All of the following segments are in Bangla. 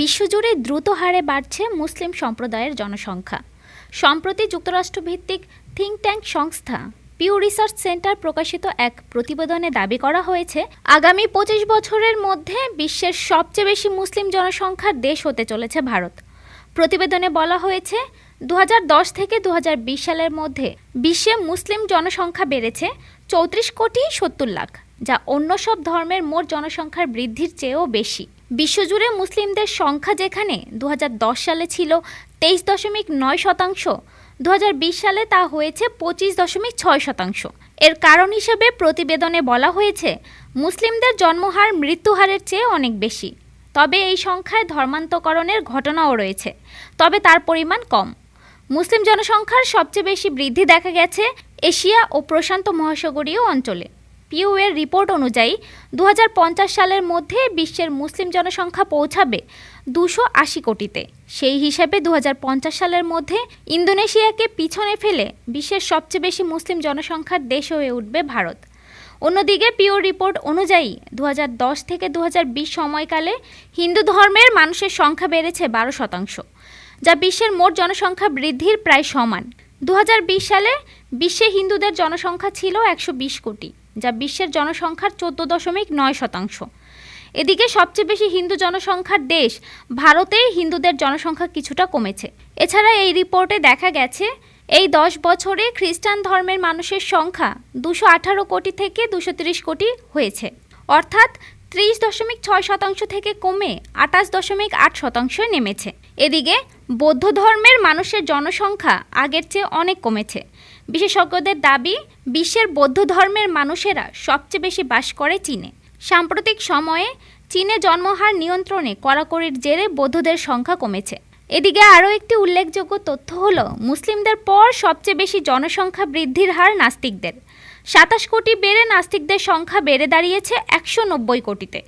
বিশ্বজুড়ে দ্রুত হারে বাড়ছে মুসলিম সম্প্রদায়ের জনসংখ্যা। সম্প্রতি যুক্তরাষ্ট্রভিত্তিক থিঙ্ক ট্যাঙ্ক সংস্থা পিউ রিসার্চ সেন্টার প্রকাশিত এক প্রতিবেদনে দাবি করা হয়েছে, আগামী পঁচিশ বছরের মধ্যে বিশ্বের সবচেয়ে বেশি মুসলিম জনসংখ্যার দেশ হতে চলেছে ভারত। প্রতিবেদনে বলা হয়েছে দু হাজার দশ থেকে দু হাজার বিশ সালের মধ্যে বিশ্বে মুসলিম জনসংখ্যা বেড়েছে চৌত্রিশ কোটি সত্তর লাখ, যা অন্য সব ধর্মের মোট জনসংখ্যার বৃদ্ধির চেয়েও বেশি। বিশ্বজুড়ে মুসলিমদের সংখ্যা যেখানে দু হাজার দশ সালে ছিল তেইশ দশমিক নয় শতাংশ দু হাজার বিশ সালে তা হয়েছে পঁচিশ দশমিক ছয় শতাংশ। এর কারণ হিসেবে প্রতিবেদনে বলা হয়েছে, মুসলিমদের জন্মহার মৃত্যুহারের চেয়ে অনেক বেশি। তবে এই সংখ্যায় ধর্মান্তকরণের ঘটনাও রয়েছে, তবে তার পরিমাণ কম। মুসলিম জনসংখ্যার সবচেয়ে বেশি বৃদ্ধি দেখা গেছে এশিয়া ও প্রশান্ত মহাসাগরীয় অঞ্চলে। পিউ এর রিপোর্ট অনুযায়ী দু হাজার পঞ্চাশ সালের মধ্যে বিশ্বের মুসলিম জনসংখ্যা পৌঁছাবে দুশো আশি কোটিতে। সেই হিসাবে দু হাজার পঞ্চাশ সালের মধ্যে ইন্দোনেশিয়াকে পিছনে ফেলে বিশ্বের সবচেয়ে বেশি মুসলিম জনসংখ্যার দেশ হয়ে উঠবে ভারত। অন্যদিকে পিও রিপোর্ট অনুযায়ী দু হাজার দশ থেকে দু হাজার বিশ সময়কালে হিন্দু ধর্মের মানুষের সংখ্যা বেড়েছে বারো শতাংশ, যা বিশ্বের মোট জনসংখ্যা বৃদ্ধির প্রায় সমান। দু হাজার বিশ সালে বিশ্বে হিন্দুদের জনসংখ্যা ছিল একশো বিশ কোটি। যা বিশ্বের জনসংখ্যার চোদ্দ দশমিক নয় শতাংশ। এদিকে সবচেয়ে বেশি হিন্দু জনসংখ্যার দেশ ভারতে হিন্দুদের জনসংখ্যা কিছুটা কমেছে। এছাড়া এই রিপোর্টে দেখা গেছে, এই দশ বছরে খ্রিস্টান ধর্মের মানুষের সংখ্যা দুশো আঠারো কোটি থেকে দুশো তিরিশ কোটি হয়েছে। অর্থাৎ ত্রিশ দশমিক ছয় শতাংশ থেকে কমে আটাশ দশমিক আট শতাংশে নেমেছে। এদিকে বৌদ্ধ ধর্মের মানুষের জনসংখ্যা আগের চেয়ে অনেক কমেছে। বিশেষজ্ঞদের দাবি, বিশ্বের বৌদ্ধ ধর্মের মানুষেরা সবচেয়ে বেশি বাস করে চীনে। সাম্প্রতিক সময়ে চীনে জন্মহার নিয়ন্ত্রণে কড়াকড়ির জেরে বৌদ্ধদের সংখ্যা কমেছে। এদিকে আরও একটি উল্লেখযোগ্য তথ্য হল, মুসলিমদের পর সবচেয়ে বেশি জনসংখ্যা বৃদ্ধির হার নাস্তিকদের। সাতাশ কোটি বেড়ে নাস্তিকদের সংখ্যা বেড়ে দাঁড়িয়েছে একশো নব্বই কোটিতে।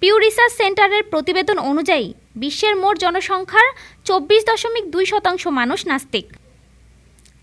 পিউ রিসার্চ সেন্টারের প্রতিবেদন অনুযায়ী, বিশ্বের মোট জনসংখ্যার চব্বিশ দশমিক দুই শতাংশ মানুষ নাস্তিক।